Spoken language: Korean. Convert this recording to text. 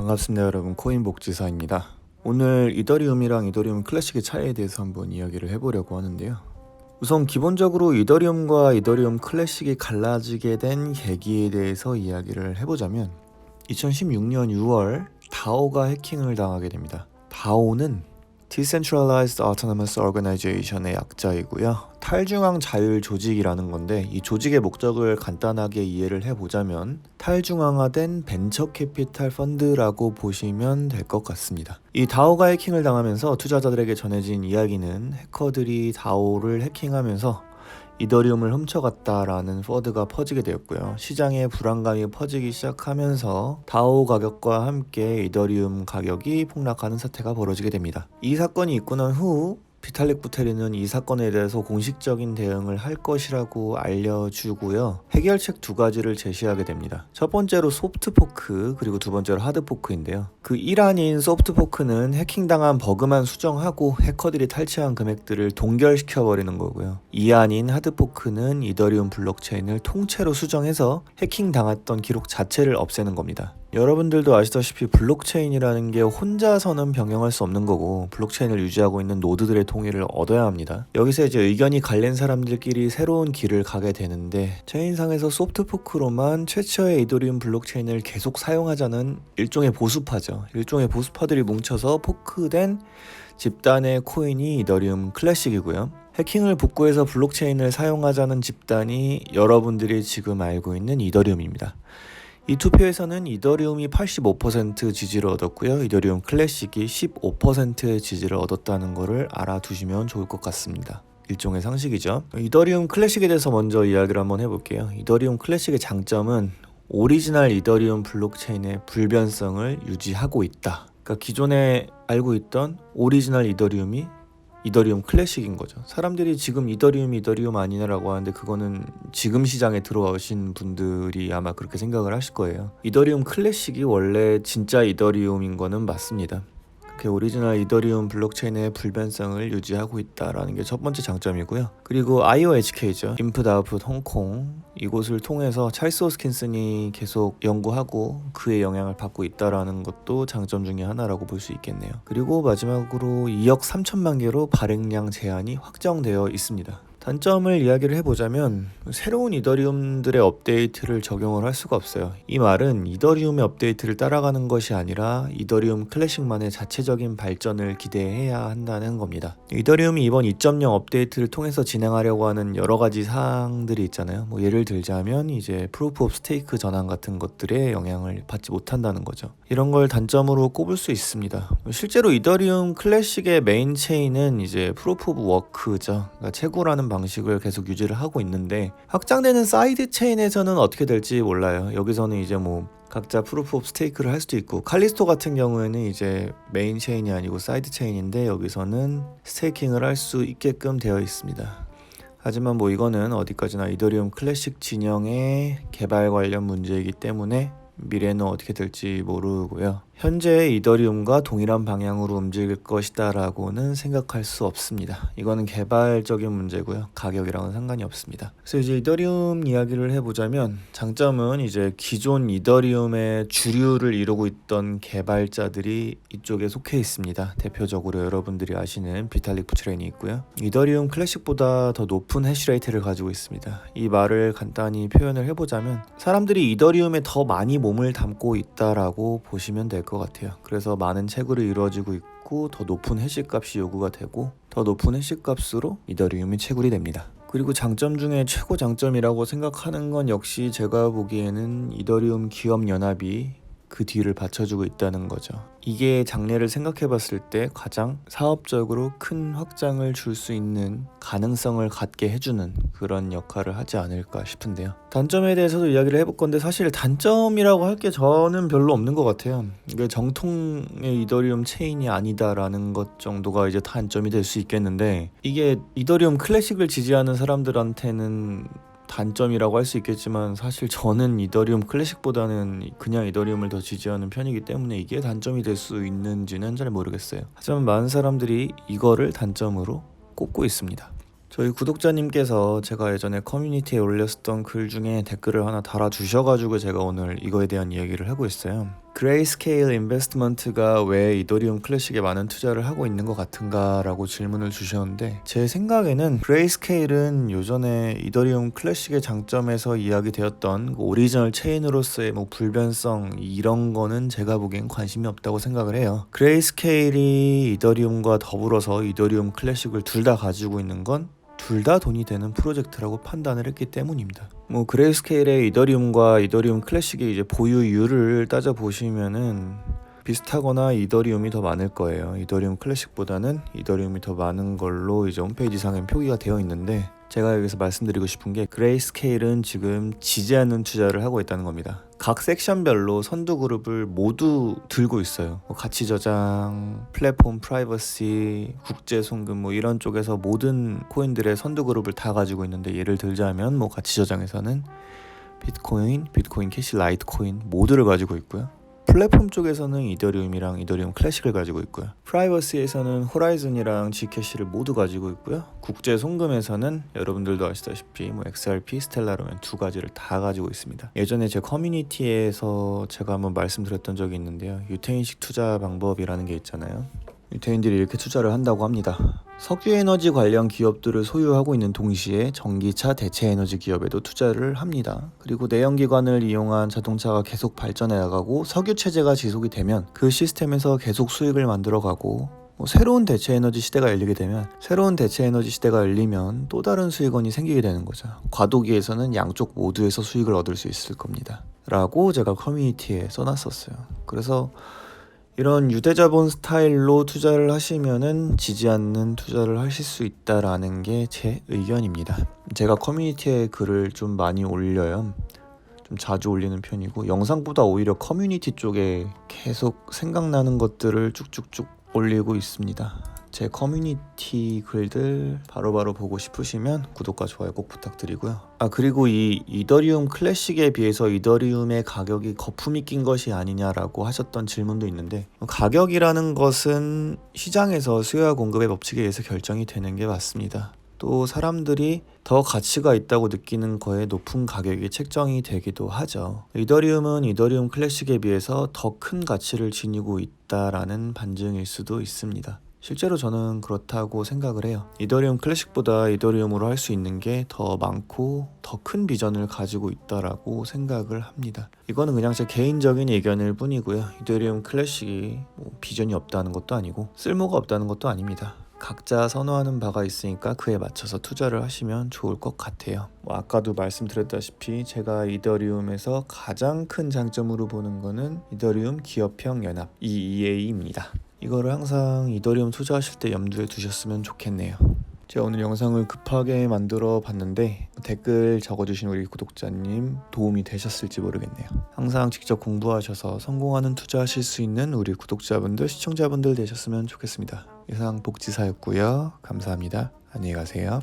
반갑습니다 여러분. 코인 복지사입니다. 오늘 이더리움이랑 이더리움 클래식의 차이에 대해서 한번 이야기를 해보려고 하는데요. 우선 기본적으로 이더리움과 이더리움 클래식이 갈라지게 된 계기에 대해서 이야기를 해보자면 2016년 6월 다오가 해킹을 당하게 됩니다. 다오는 Decentralized Autonomous Organization의 약자이고요. 탈중앙 자율 조직이라는 건데 이 조직의 목적을 간단하게 이해를 해보자면 탈중앙화된 벤처 캐피탈 펀드라고 보시면 될 것 같습니다. 이 다오가 해킹을 당하면서 투자자들에게 전해진 이야기는 해커들이 다오를 해킹하면서 이더리움을 훔쳐갔다라는 퍼드가 퍼지게 되었고요. 시장에 불안감이 퍼지기 시작하면서 다오 가격과 함께 이더리움 가격이 폭락하는 사태가 벌어지게 됩니다. 이 사건이 있고 난 후 비탈릭 부테리는 이 사건에 대해서 공식적인 대응을 할 것이라고 알려주고요. 해결책 두 가지를 제시하게 됩니다. 첫 번째로 소프트 포크 그리고 두 번째로 하드 포크인데요. 그 일환인 소프트 포크는 해킹당한 버그만 수정하고 해커들이 탈취한 금액들을 동결시켜 버리는 거고요. 이안인 하드 포크는 이더리움 블록체인을 통째로 수정해서 해킹 당했던 기록 자체를 없애는 겁니다. 여러분들도 아시다시피 블록체인이라는 게 혼자서는 병행할 수 없는 거고 블록체인을 유지하고 있는 노드들의 동의를 얻어야 합니다. 여기서 이제 의견이 갈린 사람들끼리 새로운 길을 가게 되는데 체인상에서 소프트포크로만 최초의 이더리움 블록체인을 계속 사용하자는 일종의 보수파죠. 일종의 보수파들이 뭉쳐서 포크된 집단의 코인이 이더리움 클래식이고요. 해킹을 복구해서 블록체인을 사용하자는 집단이 여러분들이 지금 알고 있는 이더리움입니다. 이 투표에서는 이더리움이 85% 지지를 얻었고요. 이더리움 클래식이 15%의 지지를 얻었다는 것을 알아두시면 좋을 것 같습니다. 일종의 상식이죠. 이더리움 클래식에 대해서 먼저 이야기를 한번 해볼게요. 이더리움 클래식의 장점은 오리지널 이더리움 블록체인의 불변성을 유지하고 있다. 그러니까 기존에 알고 있던 오리지널 이더리움이 이더리움 클래식인 거죠. 사람들이 지금 이더리움 이더리움 아니냐라고 하는데 그거는 지금 시장에 들어오신 분들이 아마 그렇게 생각을 하실 거예요. 이더리움 클래식이 원래 진짜 이더리움인 거는 맞습니다. 그렇게 오리지널 이더리움 블록체인의 불변성을 유지하고 있다라는 게 첫 번째 장점이고요. 그리고 IOHK죠. 아웃풋 홍콩 이곳을 통해서 찰스 호스킨슨이 계속 연구하고 그의 영향을 받고 있다라는 것도 장점 중에 하나라고 볼 수 있겠네요. 그리고 마지막으로 2억 3천만 개로 발행량 제한이 확정되어 있습니다. 단점을 이야기를 해보자면 새로운 이더리움들의 업데이트를 적용을 할 수가 없어요. 이 말은 이더리움의 업데이트를 따라가는 것이 아니라 이더리움 클래식만의 자체적인 발전을 기대해야 한다는 겁니다. 이더리움이 이번 2.0 업데이트를 통해서 진행하려고 하는 여러 가지 사항들이 있잖아요. 뭐 예를 들자면 이제 프루프 오브 스테이크 전환 같은 것들에 영향을 받지 못한다는 거죠. 이런 걸 단점으로 꼽을 수 있습니다. 실제로 이더리움 클래식의 메인 체인은 이제 프루프 오브 워크죠. 그러니까 채굴하는 방식을 계속 유지를 하고 있는데 확장되는 사이드 체인에서는 어떻게 될지 몰라요. 여기서는 이제 뭐 각자 프루프 오브 스테이크를 할 수도 있고 칼리스토 같은 경우에는 이제 메인 체인이 아니고 사이드 체인인데 여기서는 스테이킹을 할 수 있게끔 되어 있습니다. 하지만 뭐 이거는 어디까지나 이더리움 클래식 진영의 개발 관련 문제이기 때문에 미래는 어떻게 될지 모르고요. 현재 이더리움과 동일한 방향으로 움직일 것이다 라고는 생각할 수 없습니다. 이거는 개발적인 문제고요. 가격이랑은 상관이 없습니다. 그래서 이제 이더리움 이야기를 해보자면 장점은 이제 기존 이더리움의 주류를 이루고 있던 개발자들이 이쪽에 속해 있습니다. 대표적으로 여러분들이 아시는 비탈릭 부츠렌이 있고요. 이더리움 클래식보다 더 높은 해시레이트를 가지고 있습니다. 이 말을 간단히 표현을 해보자면 사람들이 이더리움에 더 많이 몸을 담고 있다라고 보시면 될것 같아요. 그래서 많은 채굴이 이루어지고 있고 더 높은 해시값이 요구가 되고 더 높은 해시값으로 이더리움이 채굴이 됩니다. 그리고 장점 중에 최고 장점이라고 생각하는 건 역시 제가 보기에는 이더리움 기업 연합이 그 뒤를 받쳐주고 있다는 거죠. 이게 장래를 생각해 봤을 때 가장 사업적으로 큰 확장을 줄 수 있는 가능성을 갖게 해주는 그런 역할을 하지 않을까 싶은데요. 단점에 대해서도 이야기를 해볼 건데 사실 단점이라고 할 게 저는 별로 없는 것 같아요. 이게 정통의 이더리움 체인이 아니다라는 것 정도가 이제 단점이 될 수 있겠는데 이게 이더리움 클래식을 지지하는 사람들한테는 단점이라고 할 수 있겠지만 사실 저는 이더리움 클래식보다는 그냥 이더리움을 더 지지하는 편이기 때문에 이게 단점이 될 수 있는지는 잘 모르겠어요. 하지만 많은 사람들이 이거를 단점으로 꼽고 있습니다. 저희 구독자님께서 제가 예전에 커뮤니티에 올렸었던 글 중에 댓글을 하나 달아주셔가지고 제가 오늘 이거에 대한 이야기를 하고 있어요. 그레이스케일 인베스트먼트가 왜 이더리움 클래식에 많은 투자를 하고 있는 것 같은가라고 질문을 주셨는데 제 생각에는 그레이스케일은 요전에 이더리움 클래식의 장점에서 이야기되었던 그 오리지널 체인으로서의 뭐 불변성 이런 거는 제가 보기엔 관심이 없다고 생각을 해요. 그레이스케일이 이더리움과 더불어서 이더리움 클래식을 둘 다 가지고 있는 건 둘 다 돈이 되는 프로젝트라고 판단을 했기 때문입니다. 뭐 그레이스케일의 이더리움과 이더리움 클래식의 이제 보유율을 따져 보시면은 비슷하거나 이더리움이 더 많을 거예요. 이더리움 클래식보다는 이더리움이 더 많은 걸로 이제 홈페이지 상엔 표기가 되어 있는데 제가 여기서 말씀드리고 싶은 게 그레이스케일은 지금 지지 않는 투자를 하고 있다는 겁니다. 각 섹션별로 선두 그룹을 모두 들고 있어요. 뭐 가치 저장, 플랫폼 프라이버시, 국제 송금 뭐 이런 쪽에서 모든 코인들의 선두 그룹을 다 가지고 있는데 예를 들자면 뭐 가치 저장에서는 비트코인, 비트코인 캐시, 라이트코인 모두를 가지고 있고요. 플랫폼 쪽에서는 이더리움이랑 이더리움 클래식을 가지고 있고요. 프라이버시에서는 호라이즌이랑 G캐시를 모두 가지고 있고요. 국제 송금에서는 여러분들도 아시다시피 뭐 XRP, 스텔라로면 두 가지를 다 가지고 있습니다. 예전에 제 커뮤니티에서 제가 한번 말씀드렸던 적이 있는데요. 유태인식 투자 방법이라는 게 있잖아요. 유태인들이 이렇게 투자를 한다고 합니다. 석유 에너지 관련 기업들을 소유하고 있는 동시에 전기차 대체 에너지 기업에도 투자를 합니다. 그리고 내연기관을 이용한 자동차가 계속 발전해 나가고 석유 체제가 지속이 되면 그 시스템에서 계속 수익을 만들어 가고 뭐 새로운 대체 에너지 시대가 열리게 되면 새로운 대체 에너지 시대가 열리면 또 다른 수익원이 생기게 되는 거죠. 과도기에서는 양쪽 모두에서 수익을 얻을 수 있을 겁니다. 라고 제가 커뮤니티에 써놨었어요. 그래서 이런 유대자본 스타일로 투자를 하시면은 지지 않는 투자를 하실 수 있다라는 게 제 의견입니다. 제가 커뮤니티에 글을 좀 많이 올려요. 좀 자주 올리는 편이고 영상보다 오히려 커뮤니티 쪽에 계속 생각나는 것들을 쭉쭉쭉 올리고 있습니다. 제 커뮤니티 글들 바로 바로 보고 싶으시면 구독과 좋아요 꼭 부탁드리고요. 아 그리고 이 이더리움 클래식에 비해서 이더리움의 가격이 거품이 낀 것이 아니냐라고 하셨던 질문도 있는데 가격이라는 것은 시장에서 수요와 공급의 법칙에 의해서 결정이 되는 게 맞습니다. 또 사람들이 더 가치가 있다고 느끼는 거에 높은 가격이 책정이 되기도 하죠. 이더리움은 이더리움 클래식에 비해서 더 큰 가치를 지니고 있다라는 반증일 수도 있습니다. 실제로 저는 그렇다고 생각을 해요. 이더리움 클래식보다 이더리움으로 할 수 있는 게 더 많고 더 큰 비전을 가지고 있다라고 생각을 합니다. 이거는 그냥 제 개인적인 의견일 뿐이고요. 이더리움 클래식이 뭐 비전이 없다는 것도 아니고 쓸모가 없다는 것도 아닙니다. 각자 선호하는 바가 있으니까 그에 맞춰서 투자를 하시면 좋을 것 같아요. 뭐 아까도 말씀드렸다시피 제가 이더리움에서 가장 큰 장점으로 보는 거는 이더리움 기업형 연합 EEA입니다. 이거를 항상 이더리움 투자하실 때 염두에 두셨으면 좋겠네요. 제가 오늘 영상을 급하게 만들어 봤는데 댓글 적어주신 우리 구독자님 도움이 되셨을지 모르겠네요. 항상 직접 공부하셔서 성공하는 투자하실 수 있는 우리 구독자분들, 시청자분들 되셨으면 좋겠습니다. 이상 복지사였고요. 감사합니다. 안녕히 가세요.